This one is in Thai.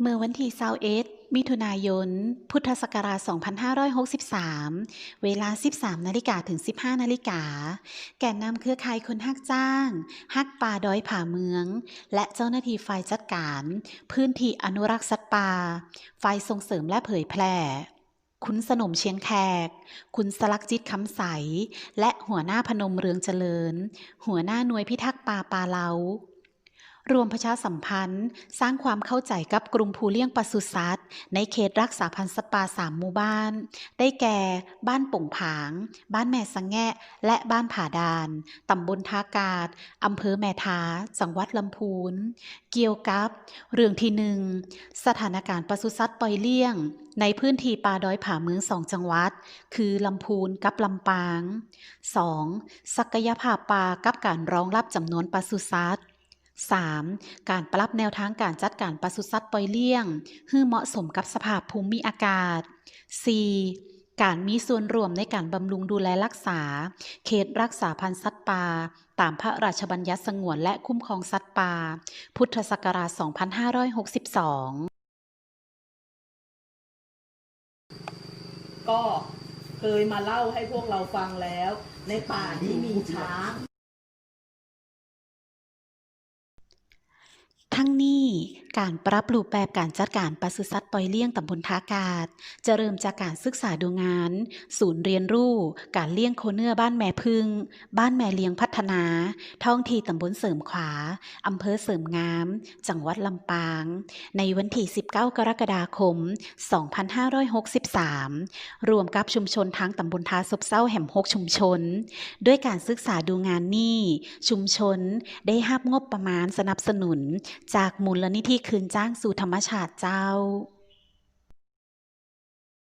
เมื่อวันที่21มิถุนายน พุทธศักราช 2563 เวลา 13 นาฬิกาถึง 15 นาฬิกา แก่นนำเครือข่ายคนฮักจ้าง ฮักป่าดอยผาเมือง และเจ้าหน้าที่ฝ่ายจัดการ พื้นที่อนุรักษ์สัตว์ป่า ฝ่ายส่งเสริมและเผยแพร่คุณสนมเชียงแขก คุณสลักจิตคำใส และหัวหน้าพนมเรืองเจริญ หัวหน้าหน่วยพิทักษ์ป่าปาเลา รวมประชาสัมพันธ์ สร้างความเข้าใจกับกลุ่มผู้เลี้ยงปศุสัตว์ ในเขตรักษาพันธุ์สัตว์ป่าสามหมู่บ้าน ได้แก่ บ้านป่งผาง บ้านแม่สังแงะ และบ้านผาดานตำบลทากาศอำเภอแม่ทา จังหวัดลำพูน เกี่ยวกับ เรื่องที่หนึ่งสถานการณ์ปศุสัตว์ปล่อยเลี้ยง ในพื้นที่ป่าดอยผาเมืองสองจังหวัด คือลำพูนกับลำปาง 2. ศักยภาพป่ากับการรองรับจำนวนปศุสัตว์ 3. การปรับแนวทางการจัดการปศุสัตว์ปล่อยเลี้ยงให้เหมาะสมกับสภาพภูมิอากาศ 4. การมีส่วนร่วมในการบำรุงดูแลรักษา เขตรักษาพันธุ์สัตว์ป่าตามพระราชบัญญัติสงวนและคุ้มครองสัตว์ป่า พุทธศักราช 2562 ก็เคยมาเล่าให้พวกเราฟังแล้ว ในป่านี้มีช้างนี้ การปรับรูปแบบการจัดการปศุสัตว์ปล่อยเลี้ยงตำบลทากาศ จะเริ่มจากการศึกษาดูงาน ศูนย์เรียนรู้ การเลี้ยงโคเนื้อบ้านแม่พึ่ง บ้านแม่เลี้ยงพัฒนา ท้องที่ตำบลเสริมขวา อำเภอเสริมงาม จังหวัดลำปาง ในวันที่ 19 กรกฎาคม 2563 รวมกับชุมชนทางตำบลทาซบเศร้าแห่มหกชุมชน ด้วยการศึกษาดูงานนี้ ชุมชนได้รับงบประมาณสนับสนุนจากมูลนิธิคืนจ้างสู่ธรรมชาติเจ้า